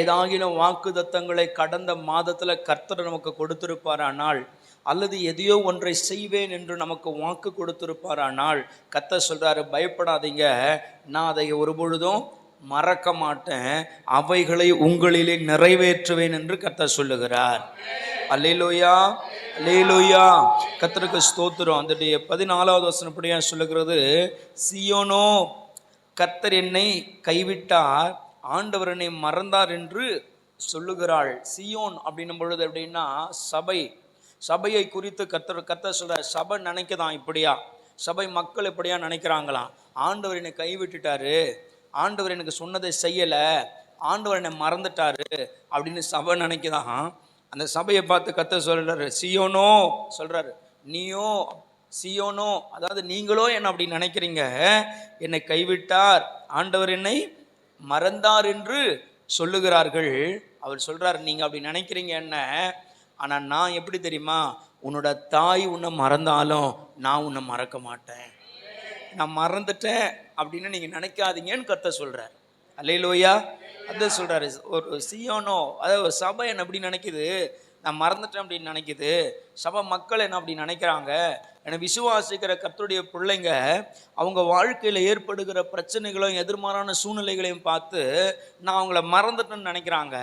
ஏதாகிலும் வாக்கு தத்தங்களை கடந்த மாதத்தில் கர்த்தர் நமக்கு கொடுத்திருப்பாரானால் அல்லது எதையோ ஒன்றை செய்வேன் என்று நமக்கு வாக்கு கொடுத்திருப்பாரானால் கர்த்தர் சொல்கிறாரு பயப்படாதீங்க. நான் அதை ஒரு பொழுதும் மறக்க மாட்டேன். அவைகளை உங்களிலே நிறைவேற்றுவேன் என்று கர்த்தர் சொல்லுகிறார். அல்லேலோயா அல்லேலோயா. கத்தருக்கு ஸ்தோத்திரம். அந்த பதினாலாவது வசனப்படியாக சொல்லுகிறது. சியோனோ கத்தர் என்னை கைவிட்டார் ஆண்டவர் என்னை மறந்தார் என்று சொல்லுகிறாள். சியோன் அப்படின்னும் பொழுது அப்படின்னா சபை சபையை குறித்து கத்த கத்த சொல்ற சபை நினைக்கதான் இப்படியா? சபை மக்கள் இப்படியா நினைக்கிறாங்களாம்? ஆண்டவர் என்னை கைவிட்டுட்டாரு. ஆண்டவர் எனக்கு சொன்னதை செய்யலை. ஆண்டவர் என்னை மறந்துட்டாரு அப்படின்னு சபை நினைக்குதான். அந்த சபையை பார்த்து கத்த சொல்றாரு சியோனோ சொல்றாரு நீயோ சியோனோ அதாவது நீங்களோ என்ன அப்படி நினைக்கிறீங்க? என்னை கைவிட்டார். ஆண்டவர் என்னை மறந்தார் என்று சொல்லுகிறார்கள். அவர் சொல்கிறார் நீங்கள் அப்படி நினைக்கிறீங்க என்ன? ஆனால் நான் எப்படி தெரியுமா? உன்னோட தாய் உன்னை மறந்தாலும் நான் உன்னை மறக்க மாட்டேன். நான் மறந்துட்டேன் அப்படின்னு நீங்கள் நினைக்காதீங்கன்னு கத்த சொல்கிறார் அல்லையிலோயா அதான் சொல்கிறாரு ஒரு சியோனோ அதாவது ஒரு சபை என்ன அப்படி நினைக்குது? நான் மறந்துட்டேன் அப்படின்னு நினைக்குது. சபை மக்கள் என்ன அப்படி நினைக்கிறாங்க? என விசுவாசிக்கிற கத்துடைய பிள்ளைங்க அவங்க வாழ்க்கையில் ஏற்படுகிற பிரச்சனைகளும் எதிர்மாறான சூழ்நிலைகளையும் பார்த்து நான் அவங்கள மறந்துட்டேன்னு நினைக்கிறாங்க.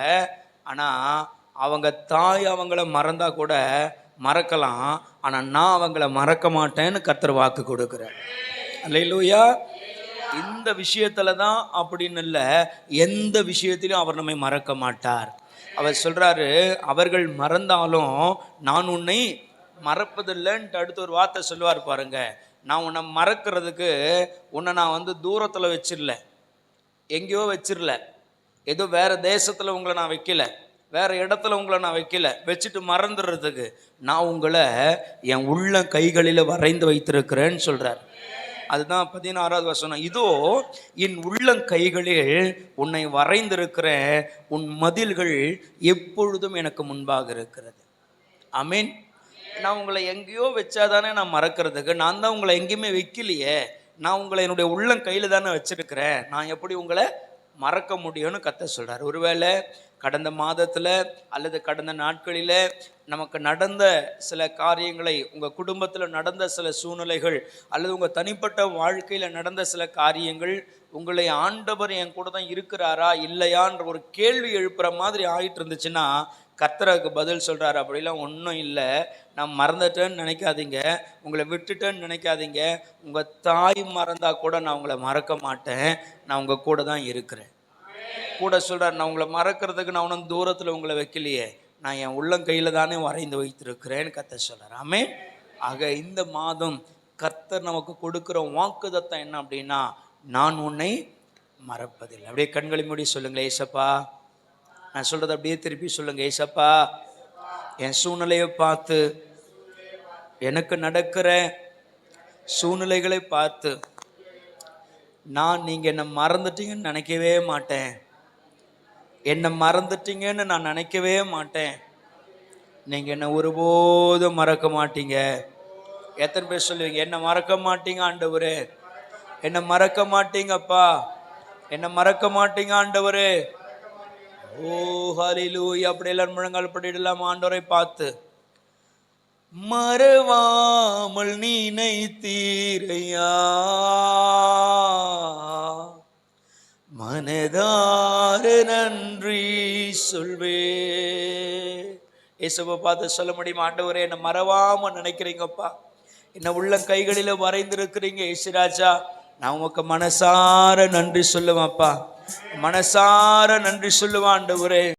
ஆனால் அவங்க தாய் அவங்கள மறந்தா கூட மறக்கலாம். ஆனால் நான் அவங்கள மறக்க மாட்டேன்னு கத்தர் வாக்கு கொடுக்குறேன் அல்லையிலூயா இந்த விஷயத்தில் தான் அப்படின்னு இல்லை எந்த விஷயத்திலும் அவர் நம்மை மறக்க மாட்டார். அவர் சொல்கிறாரு அவர்கள் மறந்தாலும் நான் உன்னை மறப்பதில்லைன்ட்டு அடுத்து ஒரு வார்த்தை சொல்லுவார் பாருங்க. நான் உன்னை மறக்கிறதுக்கு உன்னை நான் வந்து தூரத்தில் வச்சிடல எங்கேயோ வச்சிடல ஏதோ வேறு தேசத்தில் உங்களை நான் வைக்கல. வேறு இடத்துல உங்களை நான் வைக்கல. வச்சுட்டு மறந்துடுறதுக்கு நான் உங்களை என் உள்ள கைகளில் வரைந்து வைத்திருக்கிறேன்னு சொல்கிறார் அதுதான் பதினாறாவது வசனம். இதோ என் உள்ளங்கைகளில் உன்னை வரைந்திருக்கிற உன் மதில்கள் எப்பொழுதும் எனக்கு முன்பாக இருக்கிறது. அமீன் நான் உங்களை எங்கேயோ வச்சாதானே நான் மறக்கிறதுக்கு. நான் தான் உங்களை எங்கேயுமே வைக்கலையே. நான் உங்களை என்னுடைய உள்ளம் கையில் தானே வச்சுருக்கிறேன். நான் எப்படி உங்களை மறக்க முடியும்னு கத்த சொல்கிறார் ஒருவேளை கடந்த மாதத்தில் அல்லது கடந்த நாட்களில் நமக்கு நடந்த சில காரியங்களை உங்கள் குடும்பத்தில் நடந்த சில சூழ்நிலைகள் அல்லது உங்கள் தனிப்பட்ட வாழ்க்கையில் நடந்த சில காரியங்கள் உங்களை ஆண்டவர் என் கூட தான் இருக்கிறாரா இல்லையான்ற ஒரு கேள்வி எழுப்புற மாதிரி ஆயிட்டு இருந்துச்சுன்னா கர்த்தருக்கு பதில் சொல்கிறாரு அப்படிலாம் ஒன்றும் இல்லை. நான் மறந்துட்டேன்னு நினைக்காதீங்க. உங்களை விட்டுட்டேன்னு நினைக்காதீங்க. உங்கள் தாய் மறந்தால் கூட நான் உங்களை மறக்க மாட்டேன். நான் உங்கள் கூட தான் இருக்கிறேன். கூட சொல்கிறார் நான் உங்களை மறக்கிறதுக்கு நான் ஒன்றும் தூரத்தில் உங்களை வைக்கலையே. நான் என் உள்ளங்கையில் தானே வரைந்து வைத்திருக்கிறேன்னு கத்த சொல்கிறாமே ஆமே ஆக இந்த மாதம் கர்த்தர் நமக்கு கொடுக்குற வாக்குதத்தம் என்ன அப்படின்னா நான் உன்னை மறப்பதில்லை. அப்படியே கண்களை மூடி சொல்லுங்களேன் ஏசப்பா நான் சொல்கிறத அப்படியே திருப்பி சொல்லுங்கள் ஏசப்பா என் சூழ்நிலையை பார்த்து எனக்கு நடக்கிற சூழ்நிலைகளை பார்த்து நான் நீங்கள் என்னை மறந்துட்டீங்கன்னு நினைக்கவே மாட்டேன். என்னை மறந்துட்டீங்கன்னு நான் நினைக்கவே மாட்டேன். நீங்கள் என்னை ஒருபோதும் மறக்க மாட்டீங்க. எத்தனை பேர் சொல்லுவீங்க என்னை மறக்க மாட்டீங்க ஆண்டவர். என்னை மறக்க மாட்டீங்கப்பா. என்னை மறக்க மாட்டீங்க ஆண்டவர். ஓ ஹalleluya. அப்படி எல்லாம் முழங்கால் படிடலாம் ஆண்டவரை பார்த்து. மறவாமல் நினைத்தீரையா? மனதார நன்றி சொல்வே. இயேசுவை பார்த்து சொல்ல முடியுமா ஆண்டவரே என்னை மறவாமல் நினைக்கிறீங்கப்பா. என்ன உள்ள கைகளில் வரைந்திருக்கிறீங்க இயேசுராஜா நான் உமக்கு மனசார நன்றி சொல்லுவேன்ப்பா மனசார நன்றி சொல்லுவான் ஆண்டவரே.